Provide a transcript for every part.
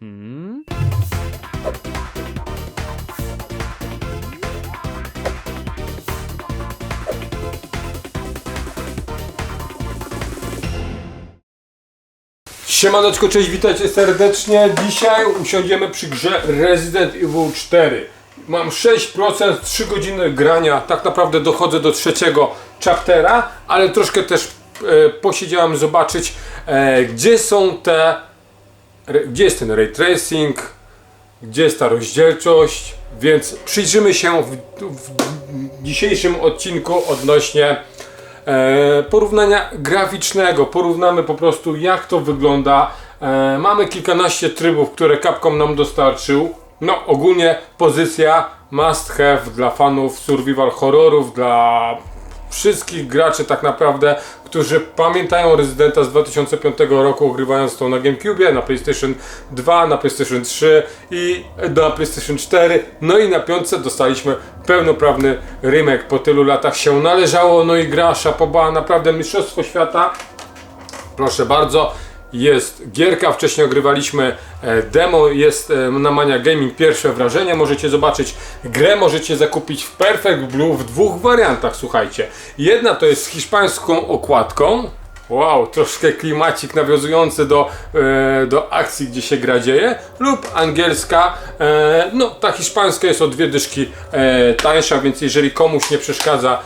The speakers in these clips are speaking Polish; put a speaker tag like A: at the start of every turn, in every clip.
A: Hmm?
B: Siemaneczko, cześć, witajcie serdecznie. Dzisiaj usiądziemy przy grze Resident Evil 4. Mam 6%, 3 godziny grania. Tak naprawdę dochodzę do trzeciego chaptera, ale troszkę też e, posiedziałem zobaczyć, e, gdzie są te. Gdzie jest ten ray tracing, gdzie jest ta rozdzielczość. Więc przyjrzymy się w, w dzisiejszym odcinku odnośnie e, porównania graficznego. Porównamy po prostu jak to wygląda. E, mamy kilkanaście trybów, które Capcom nam dostarczył. No ogólnie pozycja must have dla fanów survival horrorów, dla wszystkich graczy tak naprawdę, którzy pamiętają Rezydenta z 2005 roku, ogrywając to na GameCube, na PlayStation 2, na PlayStation 3 i na PlayStation 4. No i na piątce dostaliśmy pełnoprawny remake. Po tylu latach się należało, no i gra Szapoba, naprawdę Mistrzostwo Świata. Proszę bardzo, jest gierka, wcześniej ogrywaliśmy e, demo, jest e, na Mania Gaming pierwsze wrażenie, możecie zobaczyć grę, możecie zakupić w Perfect Blue w dwóch wariantach, słuchajcie. Jedna to jest z hiszpańską okładką, wow, troszkę klimacik nawiązujący do, e, do akcji, gdzie się gra dzieje, lub angielska, no ta hiszpańska jest o dwie dyszki tańsza, więc jeżeli komuś nie przeszkadza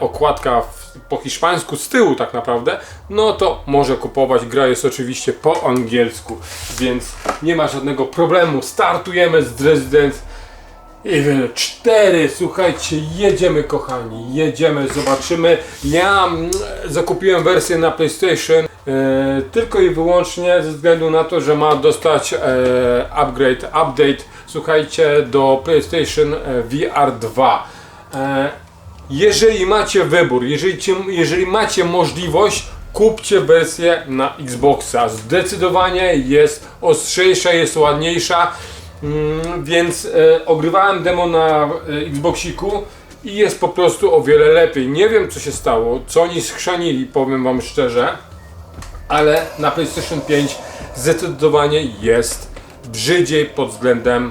B: okładka w po hiszpańsku z tyłu tak naprawdę, no to może kupować. Gra jest oczywiście po angielsku, więc nie ma żadnego problemu. Startujemy z Resident Evil 4. Słuchajcie, jedziemy kochani, jedziemy, zobaczymy. Ja mm, zakupiłem wersję na PlayStation e, tylko i wyłącznie ze względu na to, że ma dostać e, upgrade, update, słuchajcie, do PlayStation VR 2. E, jeżeli macie wybór, jeżeli, jeżeli macie możliwość, kupcie wersję na Xboxa. Zdecydowanie jest ostrzejsza, jest ładniejsza. Mm, więc e, ogrywałem demo na e, Xboxiku i jest po prostu o wiele lepiej. Nie wiem co się stało, co oni schrzanili, powiem wam szczerze, ale na PlayStation 5 zdecydowanie jest brzydziej pod względem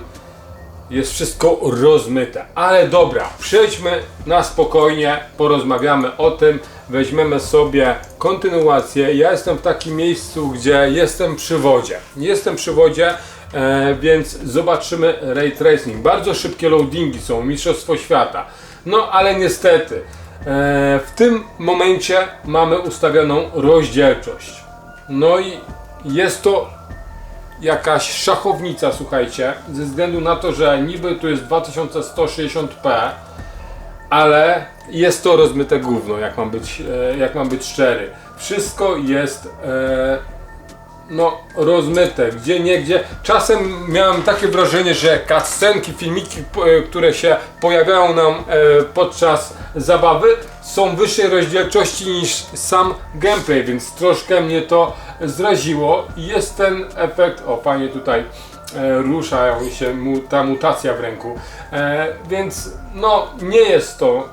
B: jest wszystko rozmyte. Ale dobra, przejdźmy na spokojnie, porozmawiamy o tym, weźmiemy sobie kontynuację. Ja jestem w takim miejscu, gdzie jestem przy wodzie. Jestem przy wodzie, e, więc zobaczymy ray tracing. Bardzo szybkie loadingi są, mistrzostwo świata. No ale niestety, e, w tym momencie mamy ustawioną rozdzielczość. No i jest to jakaś szachownica, słuchajcie, ze względu na to, że niby tu jest 2160p, ale jest to rozmyte gówno, jak mam być, e, jak mam być szczery. Wszystko jest e, no, rozmyte, gdzie nie gdzie. Czasem miałem takie wrażenie, że cutscenki, filmiki, e, które się pojawiają nam e, podczas zabawy są wyższej rozdzielczości niż sam gameplay, więc troszkę mnie to zraziło jest ten efekt, o panie tutaj e, rusza się mu, ta mutacja w ręku, e, więc no nie jest to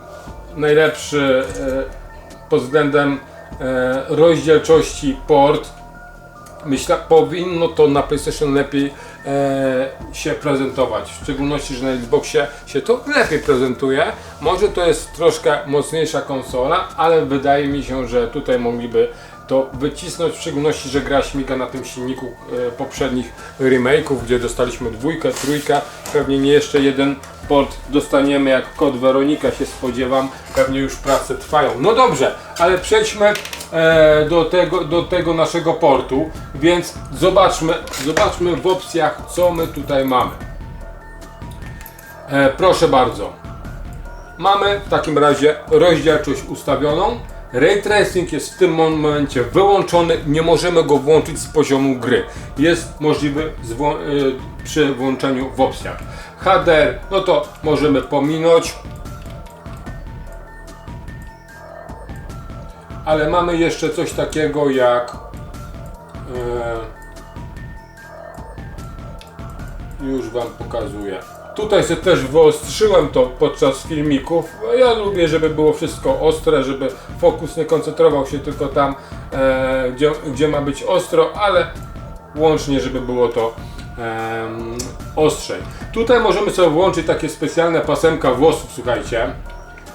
B: najlepszy e, pod względem e, rozdzielczości port, Myślę, powinno to na PlayStation lepiej e, się prezentować. W szczególności, że na Xboxie się to lepiej prezentuje. Może to jest troszkę mocniejsza konsola, ale wydaje mi się, że tutaj mogliby to wycisnąć, w szczególności, że gra śmiga na tym silniku e, poprzednich remake'ów, gdzie dostaliśmy dwójkę, trójkę, pewnie nie jeszcze jeden port dostaniemy, jak kod Weronika się spodziewam, pewnie już prace trwają. No dobrze, ale przejdźmy do, tego, do tego naszego portu, więc zobaczmy, zobaczmy w opcjach, co my tutaj mamy. E, proszę bardzo. Mamy w takim razie rozdzielczość ustawioną. Ray tracing jest w tym momencie wyłączony, nie możemy go włączyć z poziomu gry. Jest możliwy y, przy włączeniu w opcjach. HDR, no to możemy pominąć. Ale mamy jeszcze coś takiego jak e, już Wam pokazuję. Tutaj sobie też wyostrzyłem to podczas filmików. Ja lubię, żeby było wszystko ostre, żeby fokus nie koncentrował się tylko tam, e, gdzie, gdzie ma być ostro, ale łącznie, żeby było to em, ostrzej. Tutaj możemy sobie włączyć takie specjalne pasemka włosów, słuchajcie.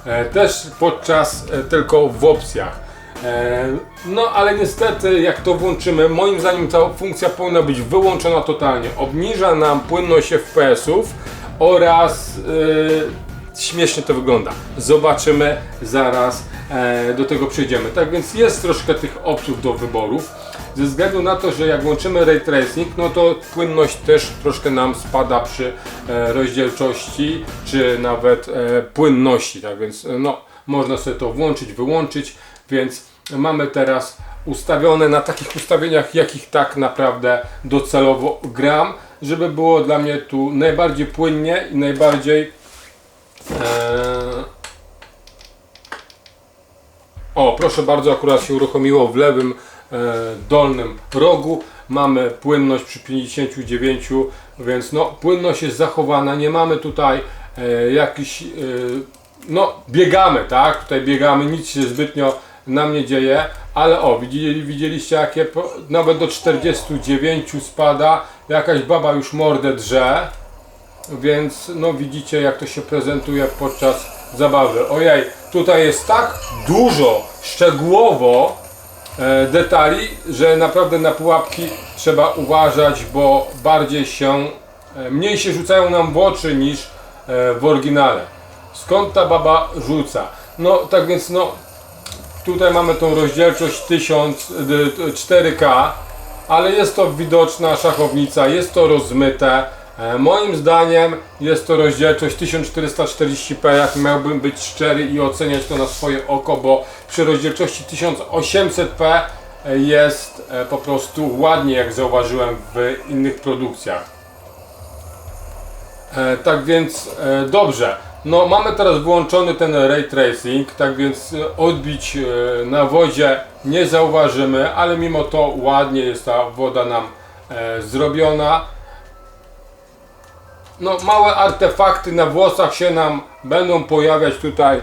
B: E, też podczas e, tylko w opcjach. E, no ale niestety jak to włączymy, moim zdaniem ta funkcja powinna być wyłączona totalnie. Obniża nam płynność FPS-ów oraz e, śmiesznie to wygląda. Zobaczymy zaraz e, do tego przejdziemy. Tak więc jest troszkę tych opcji do wyborów. Ze względu na to, że jak włączymy ray tracing, no to płynność też troszkę nam spada przy e, rozdzielczości, czy nawet e, płynności. Tak więc no, można sobie to włączyć, wyłączyć, więc mamy teraz ustawione na takich ustawieniach, jakich tak naprawdę docelowo gram, żeby było dla mnie tu najbardziej płynnie i najbardziej e, o, proszę bardzo, akurat się uruchomiło w lewym e, dolnym rogu. Mamy płynność przy 59, więc no, płynność jest zachowana. Nie mamy tutaj e, jakiś. E, no, biegamy, tak? Tutaj biegamy, nic się zbytnio nam nie dzieje, ale o, widzieli, widzieliście jakie nawet do 49 spada. Jakaś baba już mordę drze. Więc no widzicie jak to się prezentuje podczas zabawy. Ojej, tutaj jest tak dużo szczegółowo e, detali, że naprawdę na pułapki trzeba uważać, bo bardziej się, e, mniej się rzucają nam w oczy niż e, w oryginale. Skąd ta baba rzuca? No tak więc no tutaj mamy tą rozdzielczość 1000, y, 4K, ale jest to widoczna szachownica, jest to rozmyte. E, Moim zdaniem jest to rozdzielczość 1440p, jak miałbym być szczery i oceniać to na swoje oko, bo przy rozdzielczości 1800p jest e, po prostu ładnie, jak zauważyłem w innych produkcjach. E, tak więc e, dobrze. No mamy teraz włączony ten ray tracing, tak więc e, odbić e, na wodzie nie zauważymy, ale mimo to ładnie jest ta woda nam e, zrobiona. No małe artefakty na włosach się nam będą pojawiać tutaj,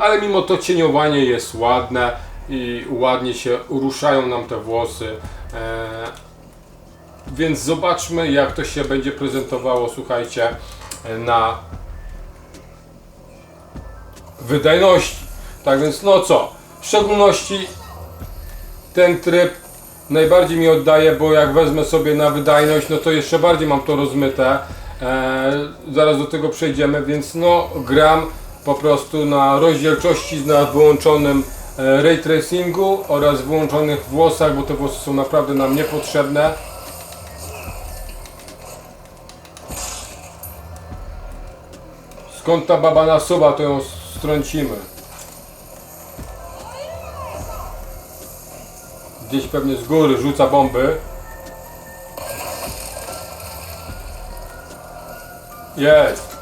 B: ale mimo to cieniowanie jest ładne i ładnie się ruszają nam te włosy. Więc zobaczmy jak to się będzie prezentowało, słuchajcie, na wydajności. Tak więc no co, w szczególności ten tryb najbardziej mi oddaje, bo jak wezmę sobie na wydajność, no to jeszcze bardziej mam to rozmyte. Eee, zaraz do tego przejdziemy, więc no gram po prostu na rozdzielczości na wyłączonym e, ray tracingu oraz wyłączonych włosach, bo te włosy są naprawdę nam niepotrzebne. Skąd ta baba nasuwa, to ją strącimy. Gdzieś pewnie z góry rzuca bomby. Jest.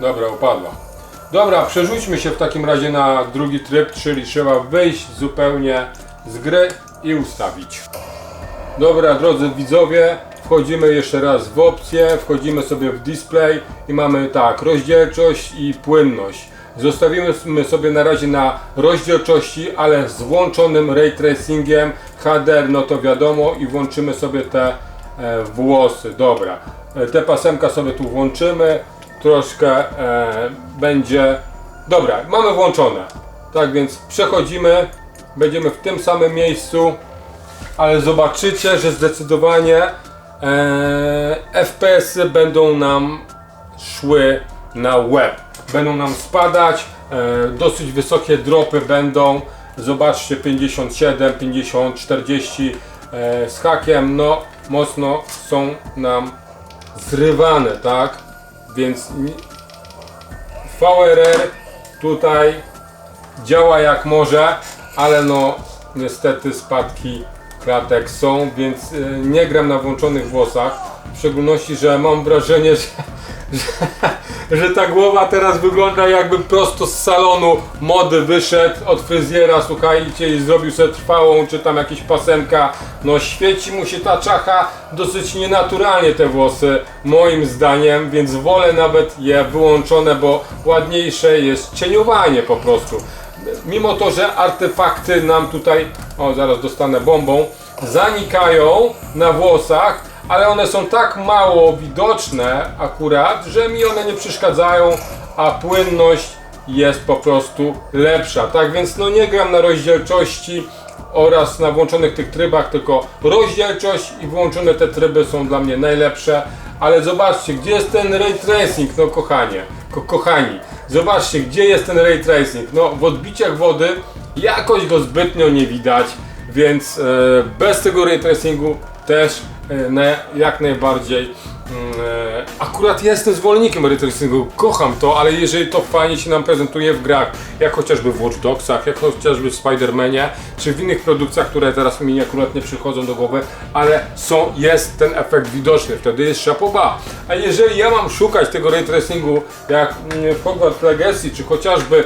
B: Dobra, upadła. Dobra, przerzućmy się w takim razie na drugi tryb, czyli trzeba wyjść zupełnie z gry i ustawić. Dobra, drodzy widzowie, wchodzimy jeszcze raz w opcję, wchodzimy sobie w display i mamy tak, rozdzielczość i płynność. Zostawimy sobie na razie na rozdzielczości, ale z włączonym ray tracingiem, HDR, no to wiadomo i włączymy sobie te e, włosy. Dobra, e, te pasemka sobie tu włączymy, troszkę e, będzie... Dobra, mamy włączone. Tak więc przechodzimy, będziemy w tym samym miejscu, ale zobaczycie, że zdecydowanie e, FPS-y będą nam szły na web. Będą nam spadać, e, dosyć wysokie dropy będą. Zobaczcie 57, 50, 40 e, z hakiem, no mocno są nam zrywane, tak? Więc VRR tutaj działa jak może, ale no niestety spadki klatek są, więc y, nie gram na włączonych włosach. W szczególności, że mam wrażenie, że, że, że ta głowa teraz wygląda jakby prosto z salonu mody wyszedł od fryzjera, słuchajcie, i zrobił sobie trwałą, czy tam jakieś pasemka. No świeci mu się ta czacha dosyć nienaturalnie te włosy, moim zdaniem, więc wolę nawet je wyłączone, bo ładniejsze jest cieniowanie po prostu mimo to, że artefakty nam tutaj o zaraz dostanę bombą, zanikają na włosach, ale one są tak mało widoczne akurat, że mi one nie przeszkadzają, a płynność jest po prostu lepsza. Tak więc no nie gram na rozdzielczości oraz na włączonych tych trybach, tylko rozdzielczość i włączone te tryby są dla mnie najlepsze. Ale zobaczcie, gdzie jest ten ray tracing, no kochanie, ko kochani, zobaczcie, gdzie jest ten ray tracing. No w odbiciach wody jakoś go zbytnio nie widać, więc e, bez tego ray tracingu też e, jak najbardziej akurat ja jestem zwolennikiem tracingu, kocham to, ale jeżeli to fajnie się nam prezentuje w grach, jak chociażby w Watch Dogsach, jak chociażby w Spider-Manie, czy w innych produkcjach, które teraz mi akurat nie przychodzą do głowy, ale są, jest ten efekt widoczny, wtedy jest szapoba. A jeżeli ja mam szukać tego ray tracingu, jak mm, w Hogwarts Legacy, czy chociażby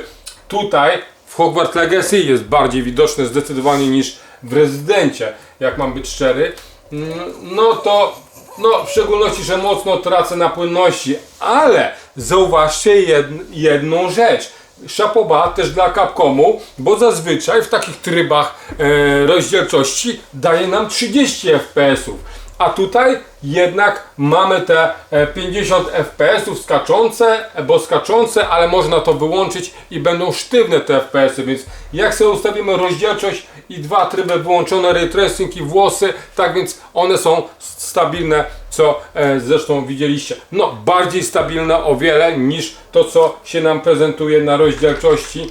B: tutaj, w Hogwarts Legacy jest bardziej widoczny zdecydowanie niż w Rezydencie, jak mam być szczery, Mm, no to no, w szczególności, że mocno tracę na płynności, ale zauważcie jed, jedną rzecz. Szapoba też dla Capcomu, bo zazwyczaj w takich trybach e, rozdzielczości daje nam 30 fps. A tutaj jednak mamy te e, 50 fps skaczące, bo skaczące, ale można to wyłączyć i będą sztywne te fps, więc jak sobie ustawimy rozdzielczość i dwa tryby wyłączone, ray tracing i włosy, tak więc one są stabilne, co e, zresztą widzieliście. No, bardziej stabilne o wiele niż to, co się nam prezentuje na rozdzielczości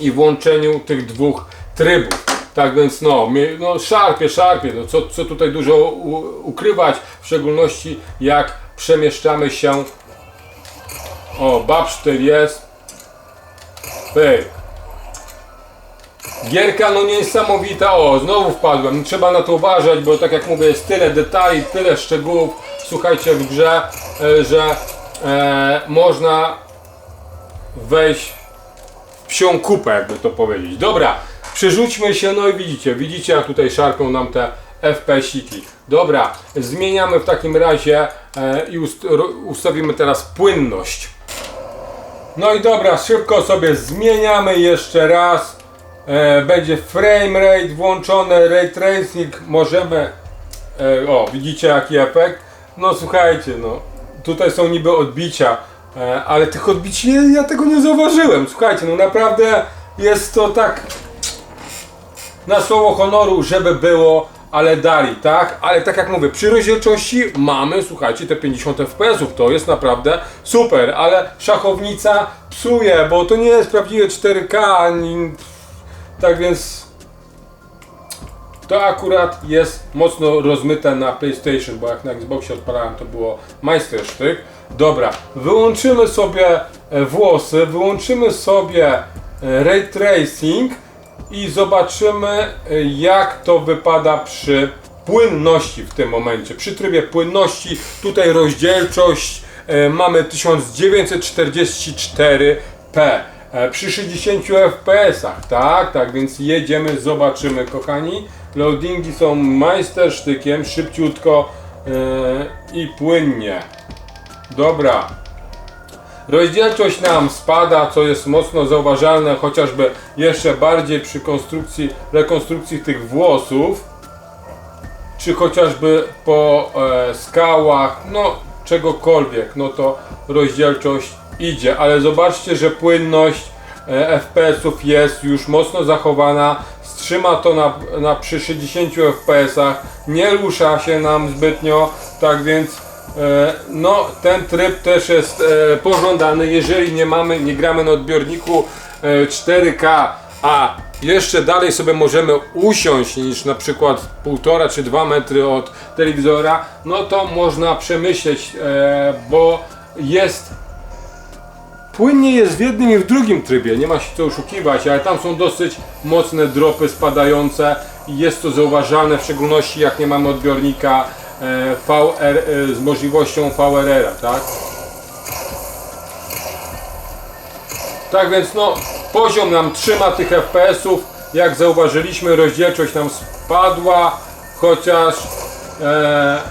B: i włączeniu tych dwóch trybów. Tak więc no, no szarpie, szarpie, no co, co tutaj dużo u, ukrywać, w szczególności jak przemieszczamy się. O, babsztyl jest. Pyk. Gierka no niesamowita, o znowu wpadłem, trzeba na to uważać, bo tak jak mówię jest tyle detali, tyle szczegółów, słuchajcie w grze, e, że e, można wejść w psią kupę, jakby to powiedzieć. Dobra, przerzućmy się, no i widzicie, widzicie jak tutaj szarpią nam te FPS-iki. Dobra, zmieniamy w takim razie e, i ust, ustawimy teraz płynność. No i dobra, szybko sobie zmieniamy jeszcze raz. E, będzie frame rate włączone, ray tracing, możemy... E, o, widzicie jaki efekt? No słuchajcie, no tutaj są niby odbicia, e, ale tych odbić ja tego nie zauważyłem. Słuchajcie, no naprawdę jest to tak na słowo honoru, żeby było, ale dali, tak? Ale tak jak mówię, przy rozdzielczości mamy, słuchajcie, te 50 fps, to jest naprawdę super, ale szachownica psuje, bo to nie jest prawdziwe 4K, ani... tak więc to akurat jest mocno rozmyte na PlayStation, bo jak na Xboxie odpalałem to było majstersztyk. Dobra, wyłączymy sobie e, włosy, wyłączymy sobie e, ray tracing i zobaczymy e, jak to wypada przy płynności w tym momencie. Przy trybie płynności tutaj rozdzielczość e, mamy 1944p. E, Przy 60 fps-ach, tak, tak, więc jedziemy, zobaczymy, kochani. Loadingi są majstersztykiem, szybciutko e, i płynnie. Dobra. Rozdzielczość nam spada, co jest mocno zauważalne, chociażby jeszcze bardziej przy konstrukcji, rekonstrukcji tych włosów, czy chociażby po e, skałach, no czegokolwiek, no to rozdzielczość idzie, ale zobaczcie, że płynność e, FPS-ów jest już mocno zachowana, strzyma to na, na przy 60 FPS-ach, nie rusza się nam zbytnio, tak więc no ten tryb też jest e, pożądany, jeżeli nie mamy, nie gramy na odbiorniku e, 4K, a jeszcze dalej sobie możemy usiąść niż na przykład półtora czy dwa metry od telewizora, no to można przemyśleć, e, bo jest Płynnie jest w jednym i w drugim trybie, nie ma się co oszukiwać, ale tam są dosyć mocne dropy spadające. I jest to zauważalne, w szczególności jak nie mamy odbiornika e, VR, e, z możliwością VRR-a, tak? Tak więc no, poziom nam trzyma tych FPS-ów, jak zauważyliśmy rozdzielczość nam spadła, chociaż e,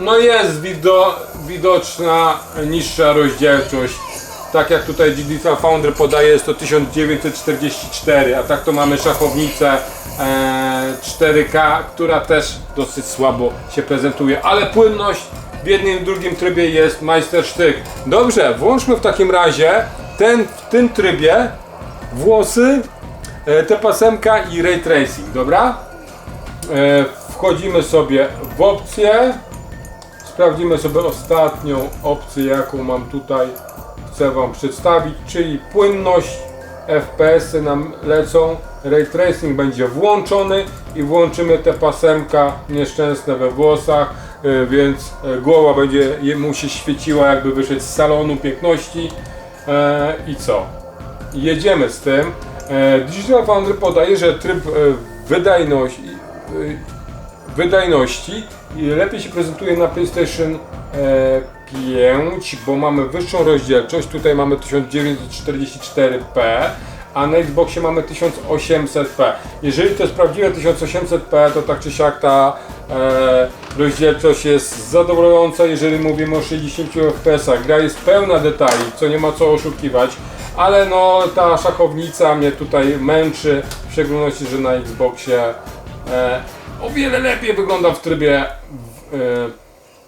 B: no jest wido, widoczna niższa rozdzielczość. Tak jak tutaj Digital Foundry podaje jest to 1944, a tak to mamy szachownicę e, 4K, która też dosyć słabo się prezentuje, ale płynność w jednym i drugim trybie jest majstersztyk. Dobrze, włączmy w takim razie ten, w tym trybie włosy, e, te pasemka i ray tracing, dobra? E, wchodzimy sobie w opcję. Sprawdzimy sobie ostatnią opcję, jaką mam tutaj. Chcę Wam przedstawić, czyli płynność. FPS-y nam lecą. Ray tracing będzie włączony i włączymy te pasemka nieszczęsne we włosach, e, więc e, głowa będzie je musi świeciła, jakby wyszedł z salonu piękności. E, I co? jedziemy z tym. E, Digital Foundry podaje, że tryb e, wydajności, e, lepiej się prezentuje na PlayStation e, 5, bo mamy wyższą rozdzielczość. Tutaj mamy 1944p, a na Xboxie mamy 1800p. Jeżeli to jest prawdziwe 1800p, to tak czy siak ta e, rozdzielczość jest zadowalająca, jeżeli mówimy o 60 fps. Gra jest pełna detali, co nie ma co oszukiwać, ale no ta szachownica mnie tutaj męczy, w szczególności, że na Xboxie e, o wiele lepiej wygląda w trybie e,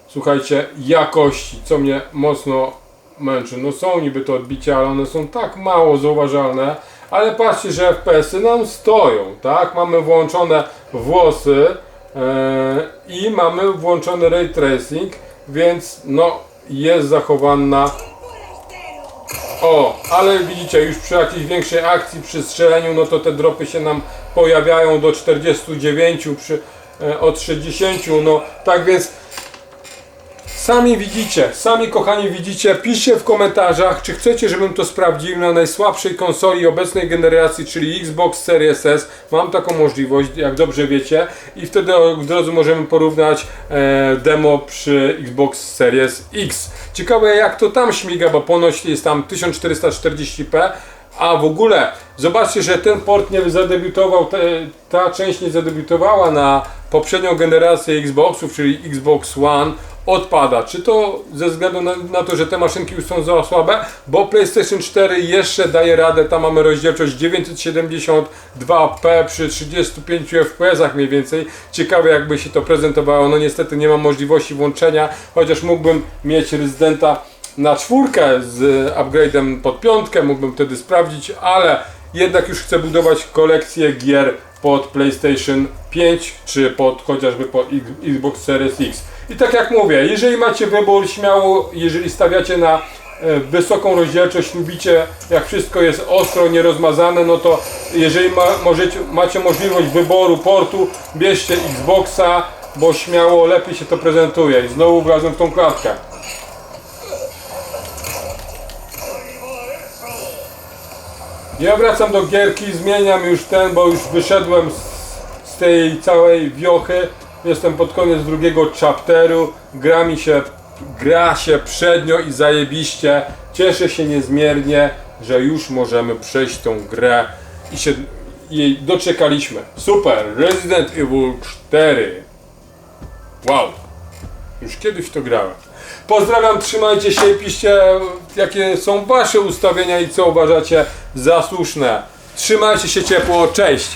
B: słuchajcie, jakości, co mnie mocno męczy. No są niby to odbicia, ale one są tak mało zauważalne, ale patrzcie, że FPS-y nam stoją, tak? Mamy włączone włosy e, i mamy włączony ray tracing, więc no jest zachowana o, ale widzicie, już przy jakiejś większej akcji, przy strzeleniu, no to te dropy się nam pojawiają do 49, przy, e, od 60, no tak więc sami widzicie, sami kochani widzicie, piszcie w komentarzach, czy chcecie, żebym to sprawdził na najsłabszej konsoli obecnej generacji, czyli Xbox Series S. Mam taką możliwość, jak dobrze wiecie, i wtedy od razu możemy porównać e, demo przy Xbox Series X. Ciekawe jak to tam śmiga, bo ponoć jest tam 1440p, a w ogóle zobaczcie, że ten port nie zadebiutował, te, ta część nie zadebiutowała na poprzednią generację Xboxów, czyli Xbox One odpada. Czy to ze względu na, na to, że te maszynki już są za słabe? Bo PlayStation 4 jeszcze daje radę, tam mamy rozdzielczość 972p przy 35 fps mniej więcej. Ciekawe jakby się to prezentowało. No niestety nie mam możliwości włączenia, chociaż mógłbym mieć rezydenta na czwórkę z upgrade'em pod piątkę, mógłbym wtedy sprawdzić, ale jednak już chcę budować kolekcję gier pod PlayStation 5 czy pod chociażby pod Xbox Series X. I tak jak mówię, jeżeli macie wybór, śmiało, jeżeli stawiacie na e, wysoką rozdzielczość, lubicie jak wszystko jest ostro, nierozmazane, no to jeżeli ma, możecie, macie możliwość wyboru portu, bierzcie Xboxa, bo śmiało lepiej się to prezentuje. I znowu wlazłem w tą klatkę. Ja wracam do gierki, zmieniam już ten, bo już wyszedłem z, z tej całej wiochy. Jestem pod koniec drugiego chapteru. Gra mi się, gra się przednio i zajebiście. Cieszę się niezmiernie, że już możemy przejść tą grę i się jej doczekaliśmy. Super! Resident Evil 4. Wow! Już kiedyś to grałem. Pozdrawiam, trzymajcie się piszcie jakie są wasze ustawienia i co uważacie za słuszne. Trzymajcie się ciepło, cześć!